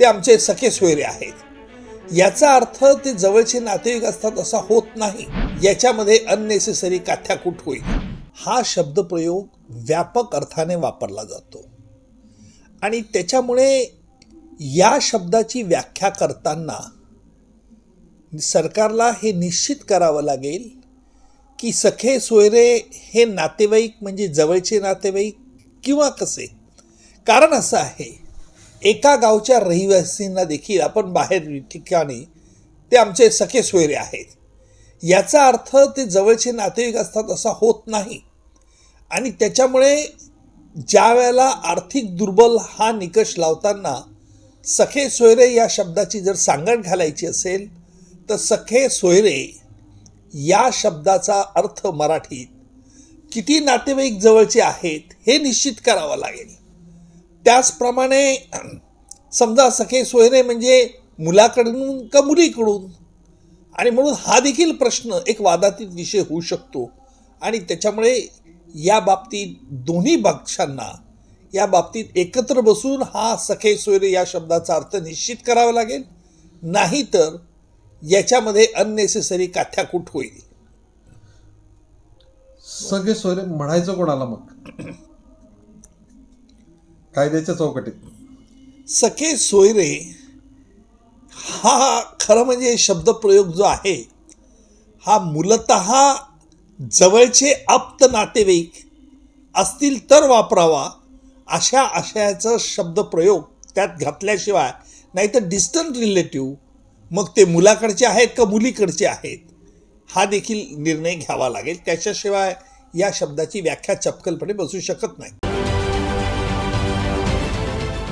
ते आमचे सखे सोयरे आहेत. याचा अर्थ ते जवळचे नातेवाईक असतात असा होत नाही. याच्यामध्ये अननेसेसरी काथ्याकूट होईल. हा शब्दप्रयोग व्यापक अर्थाने वापरला जातो. आणि त्याच्यामुळे या शब्दाची व्याख्या करताना सरकारला हे निश्चित करावं लागेल की सखे सोयरे हे नातेवाईक म्हणजे जवळचे नातेवाईक किंवा कसे? कारण असं आहे एका गावच्या रहिवासींना देखील आपण बाहेर ठिकाणी ते आमचे सखे सोयरे आहेत. याचा अर्थ ते जवळचे नातेवाईक असतात असा होत नाही. आणि त्याच्यामुळे ज्या वेळेला आर्थिक दुर्बल हा निकष लावताना सखे सोयरे या शब्दाची जर सांगड घालायची असेल तर सखे सोयरे या शब्दाचा अर्थ मराठीत किती नातेवाईक जवळचे आहेत हे निश्चित करावं लागेल. त्याचप्रमाणे समजा सखे सोयरे म्हणजे मुलाकडून का मुलीकडून? आणि म्हणून हा देखील प्रश्न एक वादातील विषय होऊ शकतो. आणि त्याच्यामुळे या बाबतीत दोन्ही पक्षांना या बाबतीत एकत्र बसून हा सखे सोयरे या शब्दाचा अर्थ निश्चित करावा लागेल. नाहीतर याच्यामध्ये अननेसेसरी काथ्याकूट होईल. सगळे सोयरे म्हणायचं कोणाला मग? कायद्याच्या चौकटीत. सखे सोयरे हा खरं म्हणजे शब्दप्रयोग जो आहे हा मूलत जवळचे आप्त नातेवाईक असतील तर वापरावा अशा आशयाचा शब्दप्रयोग त्यात घातल्याशिवाय नाहीतर डिस्टंट रिलेटिव्ह मग ते मुलाकडचे आहेत का मुलीकडचे आहेत हा देखील निर्णय घ्यावा लागेल. त्याच्याशिवाय या शब्दाची व्याख्या चपकलपणे बसू शकत नाही.